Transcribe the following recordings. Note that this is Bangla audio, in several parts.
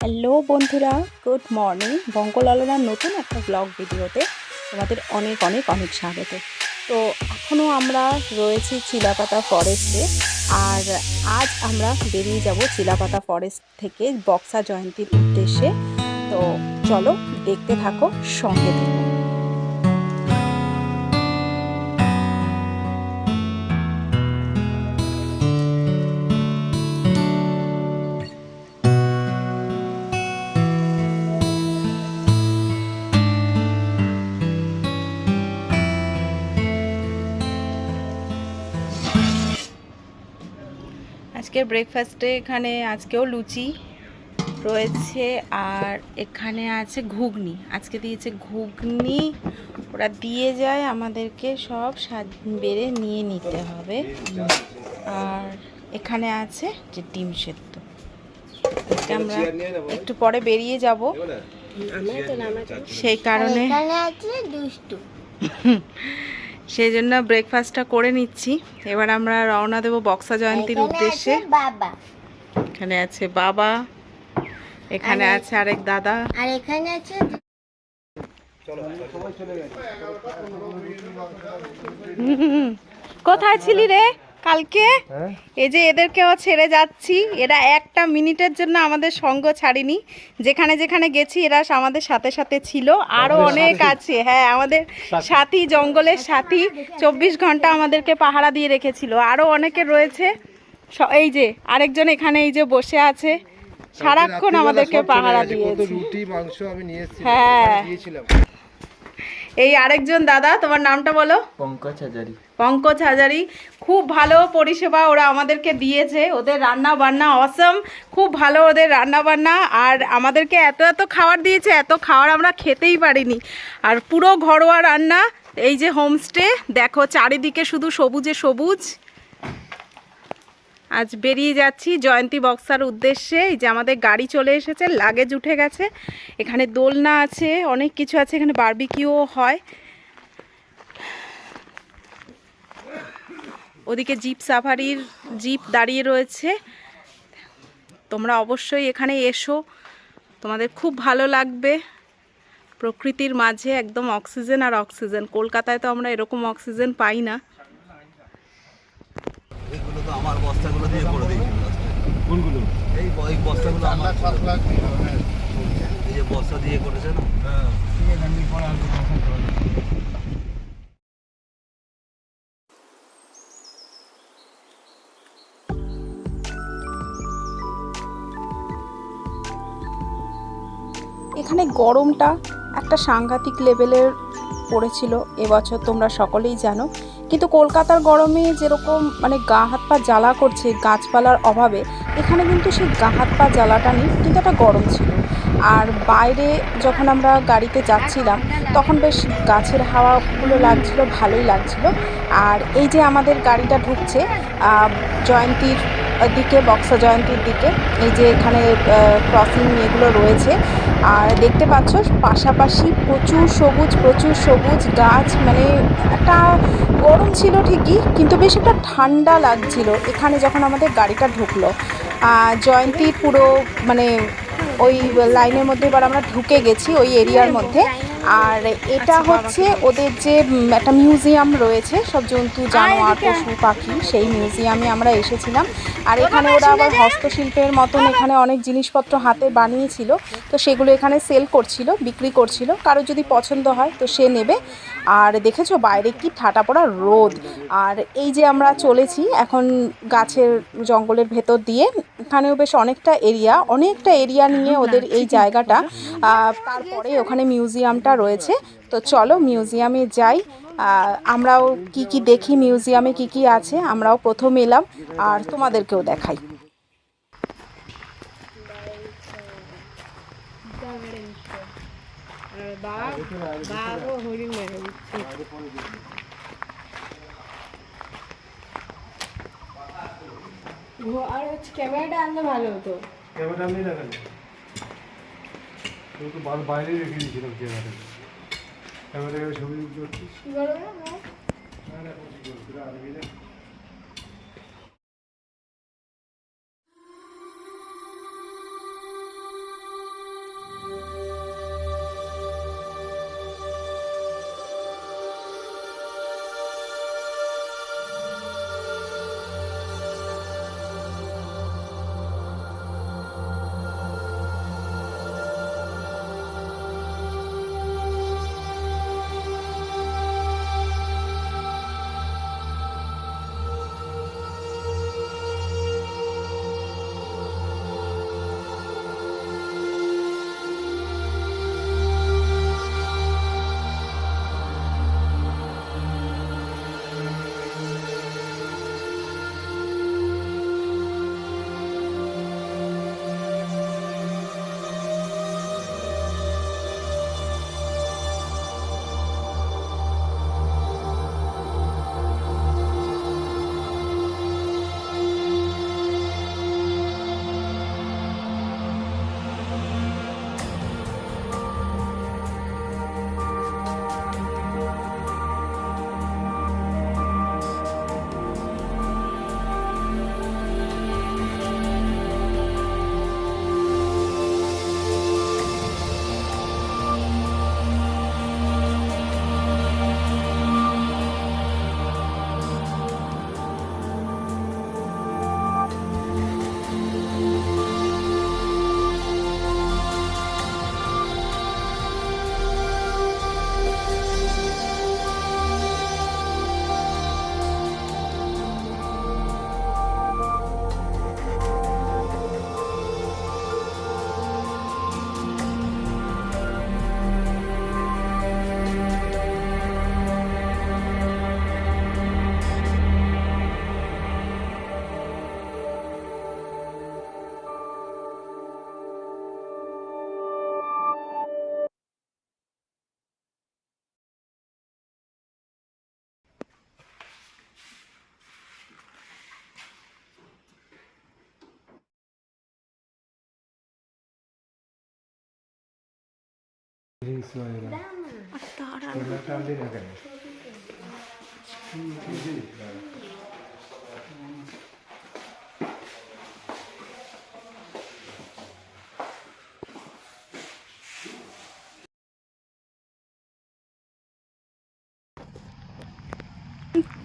হ্যালো বন্ধুরা, গুড মর্নিং। বঙ্গলালনার নতুন একটা ব্লগ ভিডিওতে তোমাদের অনেক অনেক অনেক স্বাগত। তো এখনও আমরা রয়েছি চিলাপাতা ফরেস্টে আর আজ আমরা বেরিয়ে যাব চিলাপাতা ফরেস্ট থেকে বক্সা জয়ন্তীর উদ্দেশ্যে। তো চলো দেখতে থাকো সঙ্গে থাকো। আজকের ব্রেকফাস্টে এখানে আজকেও লুচি রয়েছে আর এখানে আছে ঘুগনি। আজকে দিয়েছে ঘুগনি। ওরা দিয়ে যায় আমাদেরকে সব সাজ বেড়ে নিয়ে নিতে হবে। আর এখানে আছে যে ডিম সেদ্ধ। আজকে আমরা একটু পরে বেরিয়ে যাব। সেই কারণে দুষ্টু। সেই জন্য ব্রেকফাস্টটা করে নিচ্ছি। এবার আমরা রওনা দেবো বক্সা জয়ন্তীর এখানে উদ্দেশ্যে। আছে বাবা। এখানে আছে বাবা এখানে আর- আছে আরেক দাদা। আর এখানে আছে হুম, কোথায় ছিলি রে কালকে? এই যে এদেরকেও ছেড়ে যাচ্ছি। এরা একটা মিনিটের জন্য আমাদের সঙ্গ ছাড়িনি। যেখানে যেখানে গেছি এরা আমাদের সাথে সাথে ছিল। আরও অনেক আছে। হ্যাঁ আমাদের সাথী। জঙ্গলের সাথী চব্বিশ ঘণ্টা আমাদেরকে পাহারা দিয়ে রেখেছিল। আরও অনেকে রয়েছে। এই যে আরেকজন এখানে এই যে বসে আছে। সারাক্ষণ আমাদেরকে পাহারা দিয়েছে। রুটি মাংস আমি নিয়ে হ্যাঁ। এই আরেকজন দাদা তোমার নামটা বলো? পঙ্কজ হাজারি। পঙ্কজ হাজারি। খুব ভালো পরিষেবা ওরা আমাদেরকে দিয়েছে। ওদের রান্না বান্না অসম খুব ভালো ওদের রান্না বান্না আর আমাদেরকে এত এত খাবার দিয়েছে এত খাবার আমরা খেতেই পারিনি। আর পুরো ঘরোয়া রান্না এই যে হোমস্টে দেখো চারিদিকে শুধু সবুজে সবুজ। আজ বেরিয়ে যাচ্ছি জয়ন্তী বক্সার উদ্দেশ্যে। এই যে আমাদের গাড়ি চলে এসেছে লাগেজ উঠে গেছে। এখানে দোলনা আছে, অনেক কিছু আছে, এখানে বারবিকিউও হয়। ওদিকে জিপ সাফারির জিপ দাঁড়িয়ে রয়েছে। তোমরা অবশ্যই এখানে এসো। তোমাদের খুব ভালো লাগবে। প্রকৃতির মাঝে একদম অক্সিজেন আর অক্সিজেন কলকাতায় তো আমরা এরকম অক্সিজেন পাই না। তো আমার বস্তাগুলো দিয়ে করে দিয়েছিল কোনগুলো? এই এই বস্তাগুলো আমার এই যে বস্তা দিয়ে করেছে না? এখানে গরমটা একটা সাংঘাতিক লেভেলের পড়েছিল এবছর তোমরা সকলেই জানো। কিন্তু কলকাতার গরমে যেরকম মানে গা হাত পা জ্বালা করছে গাছপালার অভাবে, এখানে কিন্তু সেই গা হাত পা জ্বালাটা নেই কিন্তু একটা গরম ছিল। আর বাইরে যখন আমরা গাড়িতে যাচ্ছিলাম, তখন বেশ গাছের হাওয়াগুলো লাগছিল, ভালোই লাগছিল। আর এই যে আমাদের গাড়িটা ঢুকছে জয়ন্তীর দিকে বক্সা জয়ন্তীর দিকে এই যে এখানে ক্রসিং এগুলো রয়েছে। আর দেখতে পাচ্ছ পাশাপাশি প্রচুর সবুজ প্রচুর সবুজ গাছ মানে একটা গরম ছিল ঠিকই কিন্তু বেশ একটা ঠান্ডা লাগছিল এখানে যখন আমাদের গাড়িটা ঢুকলো। আহ, জয়ন্তীর পুরো মানে ওই লাইনের মধ্যে এবার আমরা ঢুকে গেছি ওই এরিয়ার মধ্যে। আর এটা হচ্ছে ওদের যে একটা মিউজিয়াম রয়েছে সব জন্তু জানোয়ার পশু পাখি সেই মিউজিয়ামে আমরা এসেছিলাম। আর এখানে ওরা আবার হস্তশিল্পের মতন এখানে অনেক জিনিসপত্র হাতে বানিয়েছিল। তো সেগুলো এখানে সেল করছিল বিক্রি করছিল। কারও যদি পছন্দ হয় তো সে নেবে। আর দেখেছ বাইরে কি ঠাটা পড়া রোদ। আর এই যে আমরা চলেছি এখন গাছের জঙ্গলের ভেতর দিয়ে এখানেও বেশ অনেকটা এরিয়া অনেকটা এরিয়া নিয়ে ওদের এই জায়গাটা। তারপরে ওখানে মিউজিয়ামটা রয়েছে। তো চলো মিউজিয়ামে যাই। আমরাও কি কি দেখি মিউজিয়ামে কি কি আছে আমরাও প্রথম এলাম। আর তোমাদেরকেও দেখাই। ক্যামেরাটা আনলে ভালো হতো। ক্যামেরা নেই না কেন তুই তো বা- বাইরে রেখে দিয়েছিলাম ক্যামেরাটা। ক্যামেরা ছবি করছিস কি করবে না, না, কিছু করবি? না,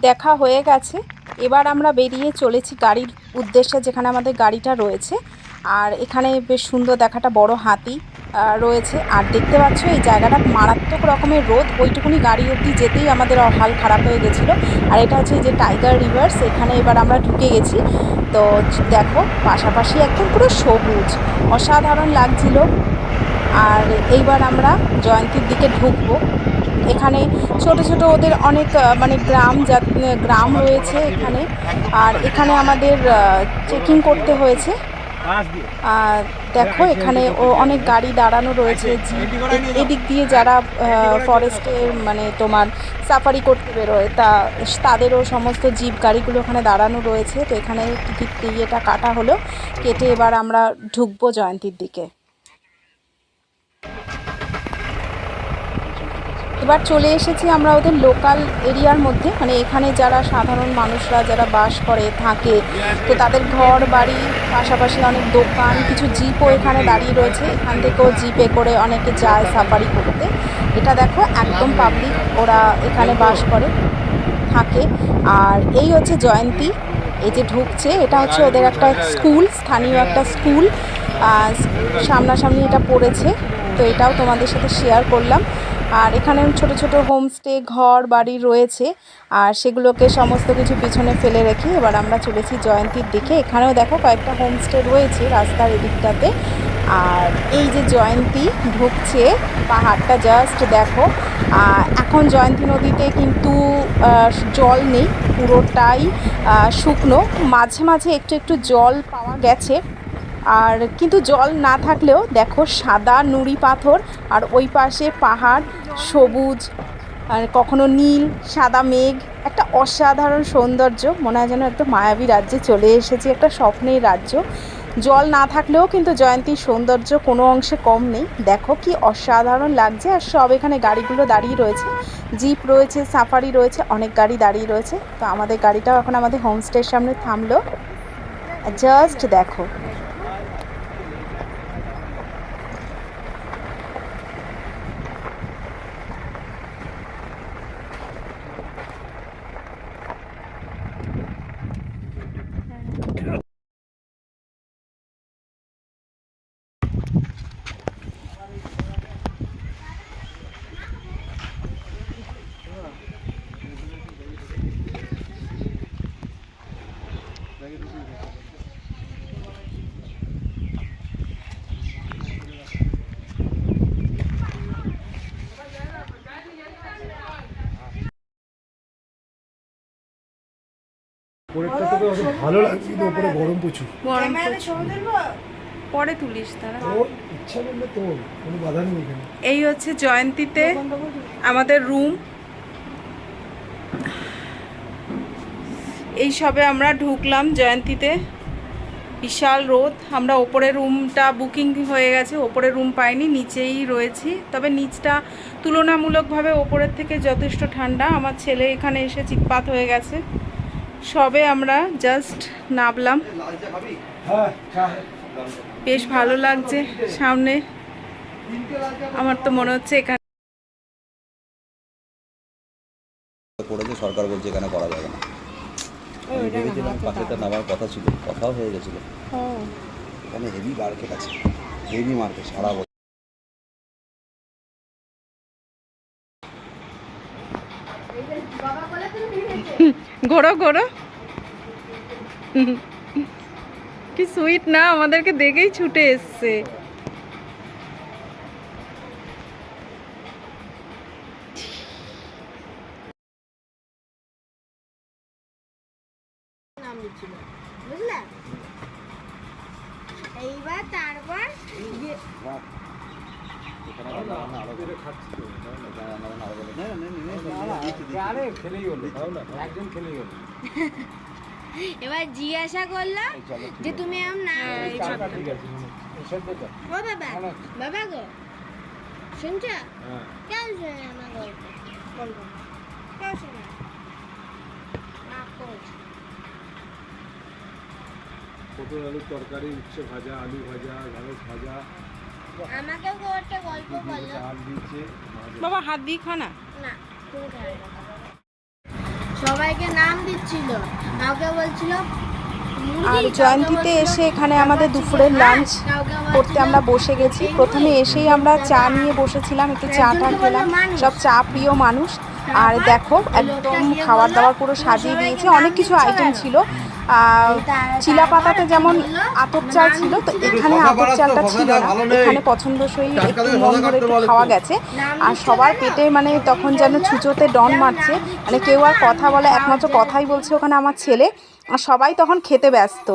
দেখা হয়ে গেছে। এবার আমরা বেরিয়ে চলেছি গাড়ির উদ্দেশ্যে, যেখানে আমাদের গাড়িটা রয়েছে। আর এখানে বেশ সুন্দর দেখাটা বড় হাতি। রয়েছে। আর দেখতে পাচ্ছ, এই জায়গাটা মারাত্মক রকমের রোদ। ওইটুকুনি গাড়ি অবধি যেতেই আমাদের হাল খারাপ হয়ে গেছিল। আর এটা হচ্ছে যে টাইগার রিভার্স এখানে এবার আমরা ঢুকে গেছি। তো দেখো, পাশাপাশি একদম পুরো সবুজ, অসাধারণ লাগছিল। আর এইবার আমরা জয়ন্তীর দিকে ঢুকবো। এখানে ছোট ছোট ওদের অনেক মানে গ্রাম যা- গ্রাম রয়েছে এখানে। আর এখানে আমাদের চেকিং করতে হয়েছে। আর দেখো এখানে ও অনেক গাড়ি দাঁড়ানো রয়েছে। জিপ এদিক দিয়ে যারা ফরেস্টের মানে তোমার সাফারি করতে বেরোয় তা তাদেরও সমস্ত জিপ গাড়িগুলো ওখানে দাঁড়ানো রয়েছে। তো এখানে টিকিট ইয়েটা কাটা হলো। কেটে এবার আমরা ঢুকবো জয়ন্তীর দিকে। এবার চলে এসেছি আমরা ওদের লোকাল এরিয়ার মধ্যে। মানে এখানে যারা সাধারণ মানুষরা যারা বাস করে, থাকে, তো তাদের ঘর, বাড়ি, পাশাপাশি অনেক দোকান, কিছু জিপও এখানে দাঁড়িয়ে রয়েছে। এখান থেকেও জিপে করে অনেকে যায় সাফারি করতে। এটা দেখো, একদম পাবলিক ওরা এখানে বাস করে, থাকে। আর এই হচ্ছে জয়ন্তী। এই যে ঢুকছে, এটা হচ্ছে ওদের একটা স্কুল স্থানীয় একটা স্কুল সামনাসামনি এটা পড়েছে। তো এটাও তোমাদের সাথে শেয়ার করলাম। আর এখানে ছোট ছোট হোমস্টে, ঘর, বাড়ি রয়েছে। আর সেগুলোকে সমস্ত কিছু পিছনে ফেলে রেখে এবার আমরা চলেছি জয়ন্তীর দিকে। এখানেও দেখো কয়েকটা হোমস্টে রয়েছে রাস্তার এদিকটাতে। আর এই যে জয়ন্তী ঢুকছে, পাহাড়টা জাস্ট দেখো। এখন জয়ন্তী নদীতে কিন্তু জল নেই, পুরোটাই শুকনো। মাঝে মাঝে একটু একটু জল পাওয়া গেছে। আর কিন্তু জল না থাকলেও দেখো সাদা নুড়ি পাথর আর ওই পাশে পাহাড়, সবুজ আর কখনো নীল, সাদা মেঘ, একটা অসাধারণ সৌন্দর্য। মনে হয় যেন একটা মায়াবী রাজ্যে চলে এসেছি, একটা স্বপ্নের রাজ্য। জল না থাকলেও কিন্তু জয়ন্তীর সৌন্দর্য কোনো অংশে কম নেই। দেখো কি অসাধারণ লাগছে আর সব এখানে গাড়িগুলো দাঁড়িয়ে রয়েছে। জিপ রয়েছে, সাফারি রয়েছে, অনেক গাড়ি দাঁড়িয়ে রয়েছে। তো আমাদের গাড়িটাও এখন আমাদের হোমস্টের সামনে থামলো। জাস্ট দেখো। উপরেরটা অত ভালো লাগছে কিন্তু উপরে গরম প্রচুর। গরম পরে তুলিস তারা। ইচ্ছা করলে তোর কোনো বাধা নেই এখানে। এই হচ্ছে জয়ন্তীতে আমাদের রুম। এই সবে আমরা ঢুকলাম জয়ন্তীতে। বিশাল রোদ। আমরা ওপরের রুমটা বুকিং হয়ে গেছে ওপরে রুম পাইনি নিচেই রয়েছি। তবে নিচটা তুলনামূলকভাবে ওপরের থেকে যথেষ্ট ঠান্ডা। আমার ছেলে এখানে এসে চিৎপাত হয়ে গেছে। সবে আমরা জাস্ট নামলাম। বেশ ভালো লাগছে সামনে। আমার তো মনে হচ্ছে এখানে করেছে সরকার বলছে এখানে করা যাবে না। আমি ভেবেছিলাম পাশেটা নামার কথা ছিল কথাও হয়ে গেছিল। এখানে হেভি মার্কেট আছে। হেভি মার্কেট সারা বছর। ঘোরো ঘোরো কি সুইট না আমাদেরকে দেখেই ছুটে এসছে। বুঝলে? এইবার তারপর এবার জিজ্ঞাসা করলাম যে তুমি আম না চাটা ঠিক আছে এসব তো ও বাবা বাবা গো শুনছ? হ্যাঁ। শোনে না গল্প বলব না। শোনে না রাগ পটল আলুর তরকারি উচ্ছে ভাজা আলু ভাজা ঢেঁড়স ভাজা। আমাকেও একটা গল্প বলো। বাবা হাত দিয়ে খা না। সবাইকে নাম দিচ্ছিল। কাউকে বলছিল আর জয়ন্তীতে এসে এখানে আমাদের দুপুরের লাঞ্চ করতে আমরা বসে গেছি। প্রথমে এসেই আমরা চা নিয়ে বসেছিলাম একটু চা টা খেলাম। সব চা প্রিয় মানুষ। আর দেখো একদম খাবার দাবার পুরো সাজিয়ে দিয়েছে। অনেক কিছু আইটেম ছিল। চিলা পাতাতে যেমন আতপ চাল ছিল তো এখানে আতপ চালটা ছিল না এখানে পছন্দসই একটু মন ভরে একটু খাওয়া গেছে। আর সবার পেটে মানে তখন যেন ছুঁচোতে ডন মারছে। মানে কেউ আর কথা বলে একমাত্র কথাই বলছে ওখানে আমার ছেলে। আর সবাই তখন খেতে ব্যস্ত।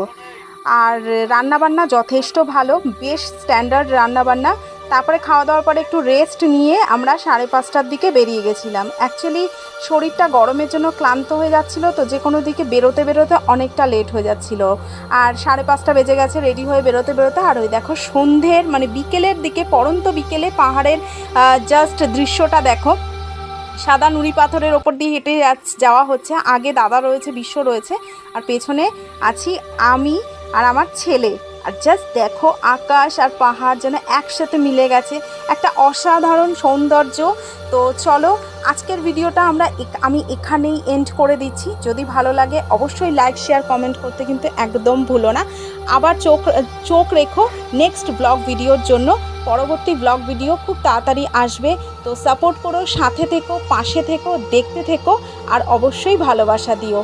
আর রান্নাবান্না যথেষ্ট ভালো। বেশ স্ট্যান্ডার্ড রান্নাবান্না। তারপরে খাওয়া দাওয়ার পরে একটু রেস্ট নিয়ে আমরা সাড়ে পাঁচটার দিকে বেরিয়ে গেছিলাম। অ্যাকচুয়ালি শরীরটা গরমের জন্য ক্লান্ত হয়ে যাচ্ছিল, তো যে কোনো দিকে বেরোতে বেরোতে অনেকটা লেট হয়ে যাচ্ছিল। আর সাড়ে পাঁচটা বেজে গেছে রেডি হয়ে বেরোতে বেরোতে আর ওই দেখো সন্ধ্যের মানে বিকেলের দিকে, পরন্ত বিকেলে পাহাড়ের জাস্ট দৃশ্যটা দেখো। সাদা নুড়ি পাথরের ওপর দিয়ে হেঁটে যাওয়া হচ্ছে। আগে দাদা রয়েছে, বিশ্ব রয়েছে। আর পেছনে আছি আমি আর আমার ছেলে। আর জাস্ট দেখো আকাশ আর পাহাড় যেন একসাথে মিলে গেছে। একটা অসাধারণ সৌন্দর্য। তো চলো, আজকের ভিডিওটা আমরা আমি এখানেই এন্ড করে দিচ্ছি। যদি ভালো লাগে অবশ্যই লাইক শেয়ার কমেন্ট করতে কিন্তু একদম ভুলো না। আবার চোখ চোখ রেখো নেক্সট ব্লগ ভিডিওর জন্য। পরবর্তী ব্লগ ভিডিও খুব তাড়াতাড়ি আসবে। তো সাপোর্ট করো, সাথে থেকো, পাশে থেকো, দেখতে থেকো, আর অবশ্যই ভালোবাসা দিও।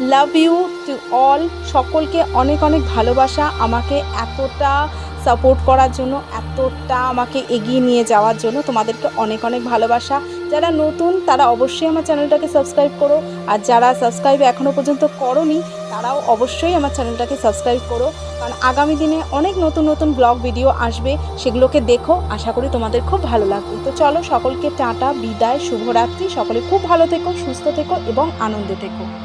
লাভ ইউ টু অল সকলকে অনেক অনেক ভালোবাসা। আমাকে এতটা সাপোর্ট করার জন্য, এতটা আমাকে এগিয়ে নিয়ে যাওয়ার জন্য তোমাদেরকে অনেক অনেক ভালোবাসা। যারা নতুন, তারা অবশ্যই আমার চ্যানেলটাকে সাবস্ক্রাইব করো। আর যারা সাবস্ক্রাইব এখনও পর্যন্ত করনি, তারাও অবশ্যই আমার চ্যানেলটাকে সাবস্ক্রাইব করো। কারণ আগামী দিনে অনেক নতুন নতুন ব্লগ ভিডিও আসবে, সেগুলোকে দেখো। আশা করি তোমাদের খুব ভালো লাগবে। তো চলো, সকলকে টাটা, বিদায়, শুভরাত্রি। সকলে খুব ভালো থেকো, সুস্থ থেকো এবং আনন্দে থেকো।